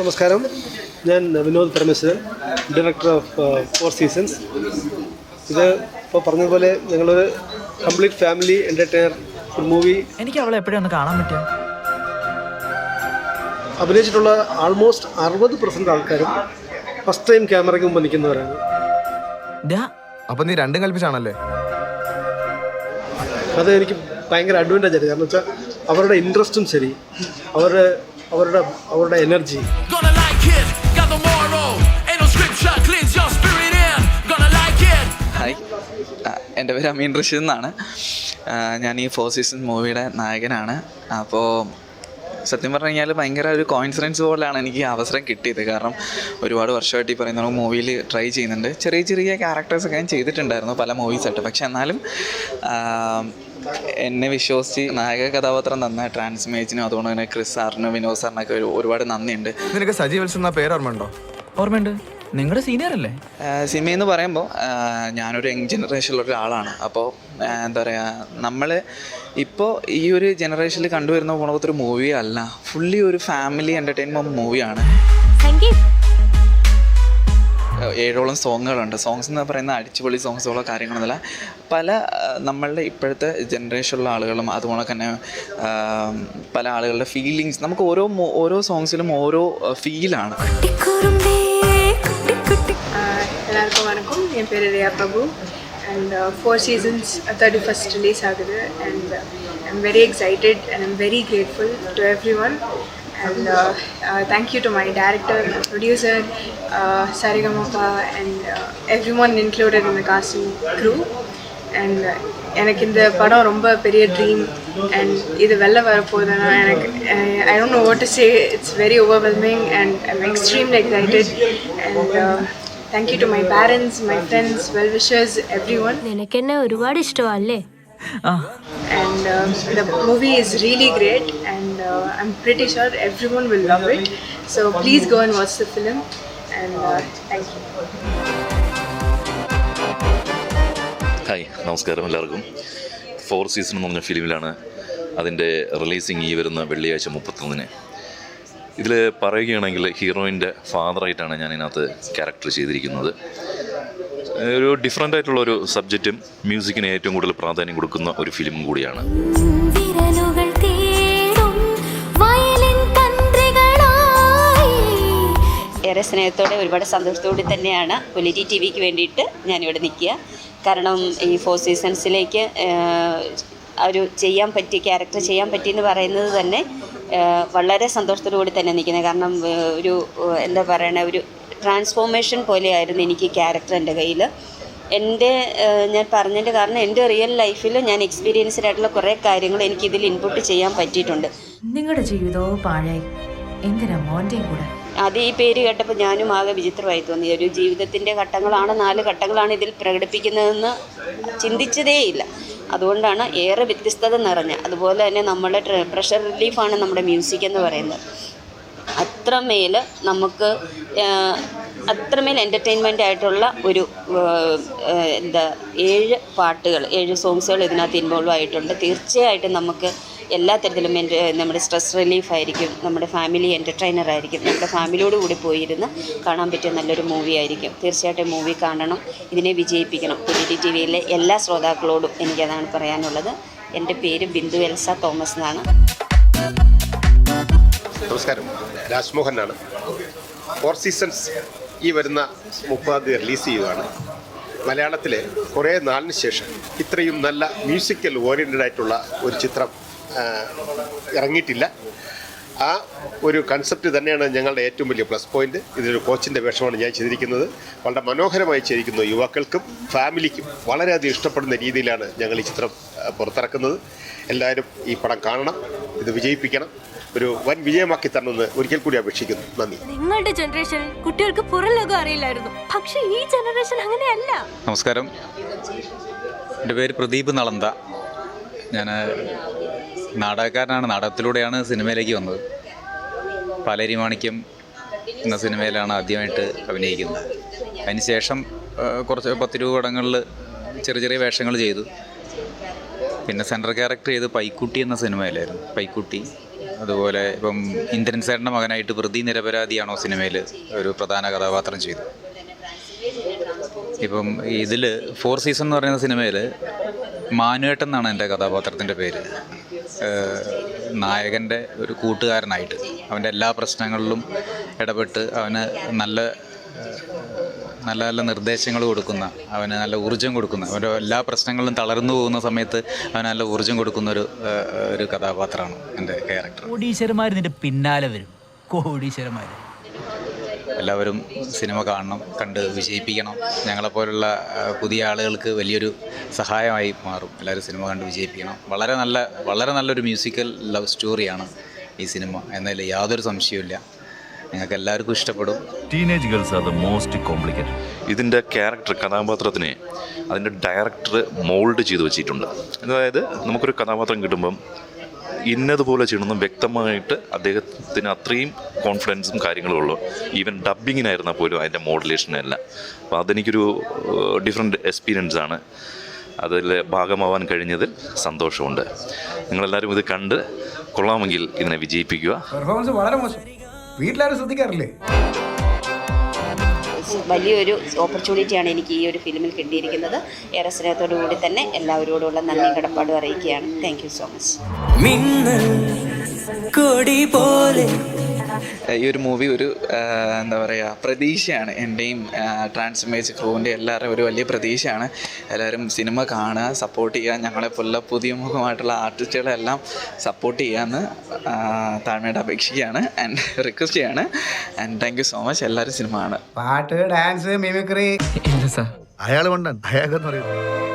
നമസ്കാരം. ഞാൻ Vinod Parameswaran director of four seasons ഇത് ഇപ്പോൾ പറഞ്ഞതുപോലെ ഞങ്ങളൊരു കംപ്ലീറ്റ് ഫാമിലി എന്റർടൈനർ ഒരു മൂവി എനിക്ക് അവളെ എപ്പോഴും ഒന്ന് കാണാൻ പറ്റും അഭിനയിച്ചിട്ടുള്ള ആൾമോസ്റ്റ് അറുപത് പെർസെന്റ് ആൾക്കാരും ഫസ്റ്റ് ടൈം ക്യാമറയ്ക്ക് മുമ്പ് നിൽക്കുന്നവരാണ്. അപ്പം നീ രണ്ടും കൽപ്പിച്ചാണല്ലേ? അത് എനിക്ക് ഭയങ്കര അഡ്വാന്റേജ് ആയിരുന്നു. കാരണം വെച്ചാൽ അവരുടെ ഇൻട്രസ്റ്റും ശരി. അവരുടെ അവരുടെ അവരുടെ എനർജി ഹായ് എന്റെ പേര് അമീൻ റഷീദ് എന്നാണ്. ഞാൻ ഈ ഫോർ സീസൺ മൂവിയുടെ നായകനാണ്. അപ്പോൾ സത്യം പറഞ്ഞു കഴിഞ്ഞാൽ ഭയങ്കര ഒരു കോൺഫിഡൻസ് പോലെയാണ് എനിക്ക് ഈ അവസരം കിട്ടിയത്. കാരണം ഒരുപാട് വർഷമായിട്ട് ഈ പറയുന്ന മൂവിയിൽ ട്രൈ ചെയ്യുന്നുണ്ട്. ചെറിയ ചെറിയ ക്യാരക്ടേഴ്സൊക്കെ ഞാൻ ചെയ്തിട്ടുണ്ടായിരുന്നു പല മൂവീസായിട്ട് പക്ഷെ എന്നാലും എന്നെ വിശ്വസിച്ച് നായക കഥാപാത്രം നന്നായി ട്രാൻസ്മേജിനും അതുകൊണ്ട് തന്നെ ക്രിസ് സാറിനും വിനോദ് സാറിനൊക്കെ ഒരു ഒരുപാട് നന്ദിയുണ്ട്. നിനക്ക് സജി വത്സൻ എന്ന പേര് ഓർമ്മയുണ്ടോ? ഓർമ്മയുണ്ട്. നിങ്ങളുടെ സീനിയർ അല്ലേ? സിനിമ എന്ന് പറയുമ്പോൾ ഞാനൊരു യങ് ജനറേഷനിലുള്ള ഒരാളാണ്. അപ്പോൾ എന്താ പറയുക നമ്മൾ ഇപ്പോൾ ഈ ഒരു ജനറേഷനിൽ കണ്ടുവരുന്ന പോണത്തെ ഒരു മൂവി അല്ല. ഫുള്ളി ഒരു ഫാമിലി എന്റർടൈൻമെന്റ് മൂവിയാണ് ഏഴോളം സോങ്ങുകളുണ്ട്. സോങ്സ് എന്ന് പറയുന്ന അടിച്ചുപൊളി സോങ്സുകളോ കാര്യങ്ങളൊന്നുമില്ല. പല നമ്മളുടെ ഇപ്പോഴത്തെ ജനറേഷനിലുള്ള ആളുകളും അതുപോലെ തന്നെ പല ആളുകളുടെ ഫീലിങ്സ് നമുക്ക് ഓരോ ഓരോ സോങ്സിലും ഓരോ ഫീലാണ് എല്ലാവർക്കും വണക്കം. എൻ പേര് റിയ പ്രഭു. And uh, four seasons uh, 31st release aagudhu and uh, i'm very excited and i'm very grateful to everyone. I'm very grateful to everyone and thank you to my director producer Saregamapa and everyone included in the casting crew and எனக்கு இந்த படம் ரொம்ப பெரிய dream and இது வெளில வரப்போகுதுன்னா எனக்கு I don't know what to say it's very overwhelming and I'm extremely excited and thank you to my parents my friends well wishers everyone നിനക്കെന്നെ ഒരുപാട് ഇഷ്ടമല്ലേ ആ and uh, the movie is really great and uh, I'm pretty sure everyone will love it. So please go and watch the film and uh, thank you. Hi നമസ്കാരം എല്ലാവർക്കും four season എന്ന് പറഞ്ഞ ഫിലിമിലാണ് അതിന്റെ releasing ഈ വരുന്ന വെള്ളിയാഴ്ച മുപ്പത്തൊന്നിന് ഇതിൽ പറയുകയാണെങ്കിൽ ഹീറോയിന്റെ ഫാദറായിട്ടാണ് ഞാൻ ഇതിനകത്ത് ക്യാരക്ടർ ചെയ്തിരിക്കുന്നത് ഒരു ഡിഫറെന്റ് ആയിട്ടുള്ള ഒരു സബ്ജക്റ്റും മ്യൂസിക്കിന് ഏറ്റവും കൂടുതൽ പ്രാധാന്യം കൊടുക്കുന്ന ഒരു ഫിലിമും കൂടിയാണ്. ഏറെ സ്നേഹത്തോടെ ഒരുപാട് സന്തോഷത്തോടെ തന്നെയാണ് പൊലിറ്റി ടി വിക്ക് വേണ്ടിയിട്ട് ഞാനിവിടെ നിൽക്കുക. കാരണം ഈ ഫോർ സീസൺസിലേക്ക് ഒരു ചെയ്യാൻ പറ്റിയ ക്യാരക്ടർ ചെയ്യാൻ പറ്റിയെന്ന് പറയുന്നത് തന്നെ വളരെ സന്തോഷത്തോടുകൂടി തന്നെ നിൽക്കുന്നത്. കാരണം ഒരു എന്താ പറയണ ഒരു ട്രാൻസ്ഫോർമേഷൻ പോലെയായിരുന്നു എനിക്ക് ക്യാരക്ടർ എന്റെ കയ്യിൽ എന്റെ ഞാൻ പറഞ്ഞതിന്റെ കാരണം എന്റെ റിയൽ ലൈഫിൽ ഞാൻ എക്സ്പീരിയൻസ്ഡ് ആയിട്ടുള്ള കുറേ കാര്യങ്ങൾ എനിക്ക് ഇതിൽ ഇൻപുട്ട് ചെയ്യാൻ പറ്റിയിട്ടുണ്ട്. നിങ്ങളുടെ ജീവിതവും പാഴായി. എന്തിനാ മോന്റെയും കൂടെ? അത് ഈ പേര് കേട്ടപ്പോൾ ഞാനും ആകെ വിചിത്രമായി തോന്നി. ഒരു ജീവിതത്തിന്റെ ഘട്ടങ്ങളാണ് നാല് ഘട്ടങ്ങളാണ് ഇതിൽ പ്രകടിപ്പിക്കുന്നതെന്ന് ചിന്തിച്ചതേയില്ല. അതുകൊണ്ടാണ് ഏറെ വ്യത്യസ്തത നിറഞ്ഞ അതുപോലെ തന്നെ നമ്മുടെ പ്രഷർ റിലീഫാണ് നമ്മുടെ മ്യൂസിക് എന്ന് പറയുന്നത്. അത്രമേൽ നമുക്ക് അത്രമേൽ എന്റർടൈൻമെന്റ് ആയിട്ടുള്ള ഒരു എന്താ ഏഴ് പാട്ടുകൾ ഏഴ് സോങ്സുകൾ ഇതിനകത്ത് ഇൻവോൾവ് ആയിട്ടുണ്ട്. തീർച്ചയായിട്ടും നമുക്ക് എല്ലാ തരത്തിലും എന്റെ നമ്മുടെ സ്ട്രെസ് റിലീഫ് ആയിരിക്കും നമ്മുടെ ഫാമിലി എന്റർടൈനർ ആയിരിക്കും നമ്മുടെ ഫാമിലിയോട് കൂടി പോയിരുന്ന് കാണാൻ പറ്റിയ നല്ലൊരു മൂവി ആയിരിക്കും. തീർച്ചയായിട്ടും മൂവി കാണണം ഇതിനെ വിജയിപ്പിക്കണം. പി ഡി ടി വിയിലെ എല്ലാ ശ്രോതാക്കളോടും എനിക്കതാണ് പറയാനുള്ളത്. എന്റെ പേര് ബിന്ദു എൽസ തോമസ് എന്നാണ്. നമസ്കാരം. രാജ്മോഹനാണ്. ഫോർ സീസൺസ് ഈ വരുന്ന മുപ്പതാം തീയതി റിലീസ് ചെയ്യുകയാണ്. മലയാളത്തിലെ കുറേ നാളിന് ശേഷം ഇത്രയും നല്ല മ്യൂസിക്കൽ ഓറിയന്റഡ് ആയിട്ടുള്ള ഒരു ചിത്രം ഇറങ്ങിയിട്ടില്ല. ആ ഒരു കൺസെപ്റ്റ് തന്നെയാണ് ഞങ്ങളുടെ ഏറ്റവും വലിയ പ്ലസ് പോയിന്റ് ഇതിലൊരു കോച്ചിന്റെ വേഷമാണ് ഞാൻ ചെയ്തിരിക്കുന്നത്. വളരെ മനോഹരമായി ചെയ്തിരിക്കുന്നു യുവാക്കൾക്കും ഫാമിലിക്കും വളരെയധികം ഇഷ്ടപ്പെടുന്ന രീതിയിലാണ് ഞങ്ങൾ ഈ ചിത്രം പുറത്തിറക്കുന്നത്. എല്ലാവരും ഈ പടം കാണണം ഇത് വിജയിപ്പിക്കണം. ഒരു വൻ വിജയമാക്കി തരണമെന്ന് ഒരിക്കൽ കൂടി അപേക്ഷിക്കുന്നു. നന്ദി. നിങ്ങളുടെ ജനറേഷൻ കുട്ടികൾക്ക് പുറം ലോകം അറിയില്ലായിരുന്നു. പക്ഷേ ഈ ജനറേഷൻ അങ്ങനെയല്ല. നമസ്കാരം. എന്റെ പേര് പ്രദീപ് നളന്ത. ഞാൻ നാടകക്കാരനാണ് നാടകത്തിലൂടെയാണ് സിനിമയിലേക്ക് വന്നത്. പാലേരി മാണിക്യം എന്ന സിനിമയിലാണ് ആദ്യമായിട്ട് അഭിനയിക്കുന്നത്. അതിനുശേഷം കുറച്ച് പത്ത് രൂപ പടങ്ങളിൽ ചെറിയ ചെറിയ വേഷങ്ങൾ ചെയ്തു. പിന്നെ സെൻട്രൽ ക്യാരക്ടർ ചെയ്ത് പൈക്കുട്ടി എന്ന സിനിമയിലായിരുന്നു. പൈക്കുട്ടി അതുപോലെ ഇപ്പം ഇന്ദ്രൻ സാറിന്റെ മകനായിട്ട് പ്രതി നിരപരാധിയാണോ സിനിമയിൽ ഒരു പ്രധാന കഥാപാത്രം ചെയ്തു ഇപ്പം ഇതിൽ ഫോർ സീസൺ എന്ന് പറയുന്ന സിനിമയിൽ മാനുവേട്ടൻ എന്നാണ് എന്റെ കഥാപാത്രത്തിന്റെ പേര്. നായകന്റെ ഒരു കൂട്ടുകാരനായിട്ട് അവന്റെ എല്ലാ പ്രശ്നങ്ങളിലും ഇടപെട്ട് അവന് നല്ല നല്ല നല്ല നിർദ്ദേശങ്ങൾ കൊടുക്കുന്ന അവന് നല്ല ഊർജം കൊടുക്കുന്ന അവന്റെ എല്ലാ പ്രശ്നങ്ങളിലും തളർന്നു പോകുന്ന സമയത്ത് അവന് നല്ല ഊർജം കൊടുക്കുന്ന ഒരു ഒരു കഥാപാത്രമാണ് എന്റെ ക്യാരക്ടർ കോടീശ്വരന്മാർ പിന്നാലെ വരും. കോടീശ്വരന്മാർ എല്ലാവരും സിനിമ കാണണം കണ്ട് വിജയിപ്പിക്കണം. ഞങ്ങളെപ്പോലുള്ള പുതിയ ആളുകൾക്ക് വലിയൊരു സഹായമായി മാറും. എല്ലാവരും സിനിമ കണ്ട് വിജയിപ്പിക്കണം. വളരെ നല്ല വളരെ നല്ലൊരു മ്യൂസിക്കൽ ലവ് സ്റ്റോറിയാണ് ഈ സിനിമ. എന്നതിൽ യാതൊരു സംശയവുമില്ല. നിങ്ങൾക്ക് എല്ലാവർക്കും ഇഷ്ടപ്പെടും. Teenage girls are the most complicated ഇതിന്റെ ക്യാരക്ടർ കഥാപാത്രത്തിനെ അതിന്റെ ഡയറക്ടർ മോൾഡ് ചെയ്ത് വെച്ചിട്ടുണ്ട്. അതായത് നമുക്കൊരു കഥാപാത്രം കിട്ടുമ്പം ഇന്നതുപോലെ ചെയ്യണമെന്ന് വ്യക്തമായിട്ട് അദ്ദേഹത്തിന് അത്രയും കോൺഫിഡൻസും കാര്യങ്ങളും ഉള്ളു. ഈവൻ ഡബ്ബിങ്ങിനായിരുന്നാൽ പോലും അതിന്റെ മോഡുലേഷനല്ല അപ്പോൾ അതെനിക്കൊരു ഡിഫറെന്റ് എക്സ്പീരിയൻസ് ആണ്. അതിൽ ഭാഗമാവാൻ കഴിഞ്ഞതിൽ സന്തോഷമുണ്ട്. നിങ്ങളെല്ലാവരും ഇത് കണ്ട് കൊള്ളാമെങ്കിൽ ഇതിനെ വിജയിപ്പിക്കുക. പെർഫോമൻസ് വളരെ മോശം. വീട്ടിലാരും ശ്രദ്ധിക്കാറില്ലേ? വലിയൊരു ഓപ്പർച്യൂണിറ്റിയാണ് എനിക്ക് ഈ ഒരു ഫിലിമിൽ കിട്ടിയിരിക്കുന്നത്. ഏറെ സ്നേഹത്തോടു കൂടി തന്നെ എല്ലാവരോടുള്ള നന്ദി കടപ്പാടും അറിയിക്കുകയാണ്. താങ്ക് സോ മച്ച് ഈ ഒരു മൂവി ഒരു എന്താ പറയുക പ്രതീക്ഷയാണ്. എന്റെയും ട്രാൻസ്മേജ് ക്രൂവിന്റെ എല്ലാവരുടെയും ഒരു വലിയ പ്രതീക്ഷയാണ്. എല്ലാവരും സിനിമ കാണുക സപ്പോർട്ട് ചെയ്യുക ഞങ്ങളെപ്പോലുള്ള പുതിയ മുഖമായിട്ടുള്ള ആർട്ടിസ്റ്റുകളെല്ലാം സപ്പോർട്ട് ചെയ്യാമെന്ന് താഴ്മയായിട്ട് അപേക്ഷിക്കുകയാണ് ആൻഡ് റിക്വസ്റ്റ് ചെയ്യാണ്. And thank you so much എല്ലാവരും സിനിമ കാണുക. പാട്ട് ഡാൻസ് മിമിക്രി അയാൾ കൊണ്ടാണ്. അയാൾക്കെന്ന് പറയുന്നത്